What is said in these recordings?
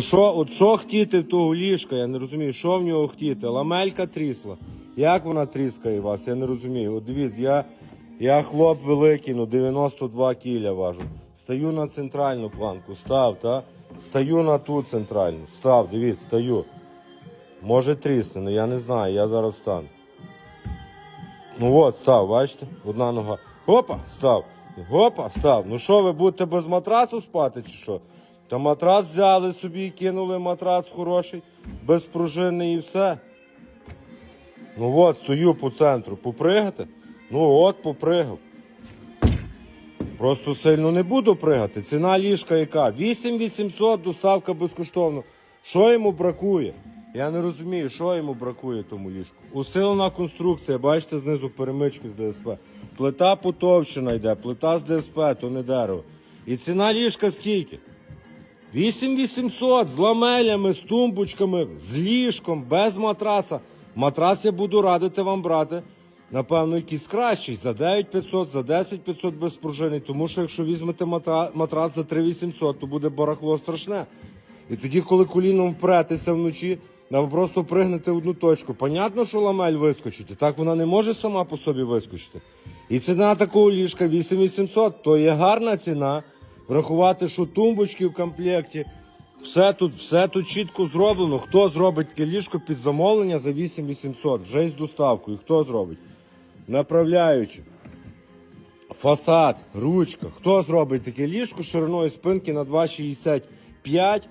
Що, от що хотіти в того ліжка, я не розумію, що в нього хотіти? Ламелька трісла. Як вона тріскає вас, я не розумію. От дивіться, я, я хлоп великий, ну 92 кіля важу. Стаю на центральну планку, став, та? Стаю на ту центральну. Став, дивіться, стаю. Може трісне, ну я не знаю, я зараз встану. Ну от, став, бачите? Одна нога. Опа, став. Опа, став. Ну що, ви будете без матрацу спати чи що? Та матрац взяли собі і кинули матрац хороший, безпружинний і все. Ну от, стою по центру. Попригати? Ну от, попригав. Просто сильно не буду пригати. Ціна ліжка яка? 8800 доставка безкоштовно. Що йому бракує? Я не розумію, що йому бракує тому ліжку. Усилена конструкція, бачите, знизу перемички з ДСП. Плита потовщена йде, плита з ДСП, то не дерево. І ціна ліжка скільки? 8800 з ламелями, з тумбочками, з ліжком, без матраца. Матрац я буду радити вам брати. Напевно, якийсь кращий за 9500, за 10500 без пружини. Тому що якщо візьмете матрац за 3800, то буде барахло страшне. І тоді, коли коліном впретеся вночі, ви просто пригнете одну точку. Понятно, що ламель вискочить, і так вона не може сама по собі вискочити. І ціна такого ліжка 8800, то є гарна ціна. Врахувати, що тумбочки в комплекті, все тут, все тут чітко зроблено. Хто зробить ліжко під замовлення за 8800, вже із доставкою. Хто зробить? Направляючи. Фасад, ручка. Хто зробить таке ліжко шириною спинки на 2,65?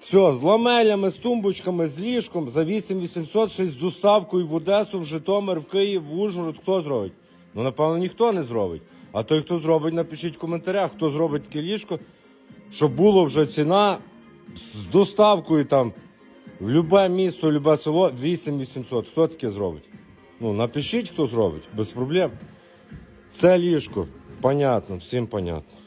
Все, з ламелями, з тумбочками, з ліжком за 8800 ще з доставкою в Одесу, в Житомир, в Київ, в Ужгород. Хто зробить? Ну, напевно, ніхто не зробить. А той, хто зробить, напишіть в коментарях, хто зробить таке ліжко, щоб було вже ціна з доставкою там в любе місто, в любе село 8800. Хто таке зробить? Ну, напишіть, хто зробить, без проблем. Це ліжко, понятно, всім понятно.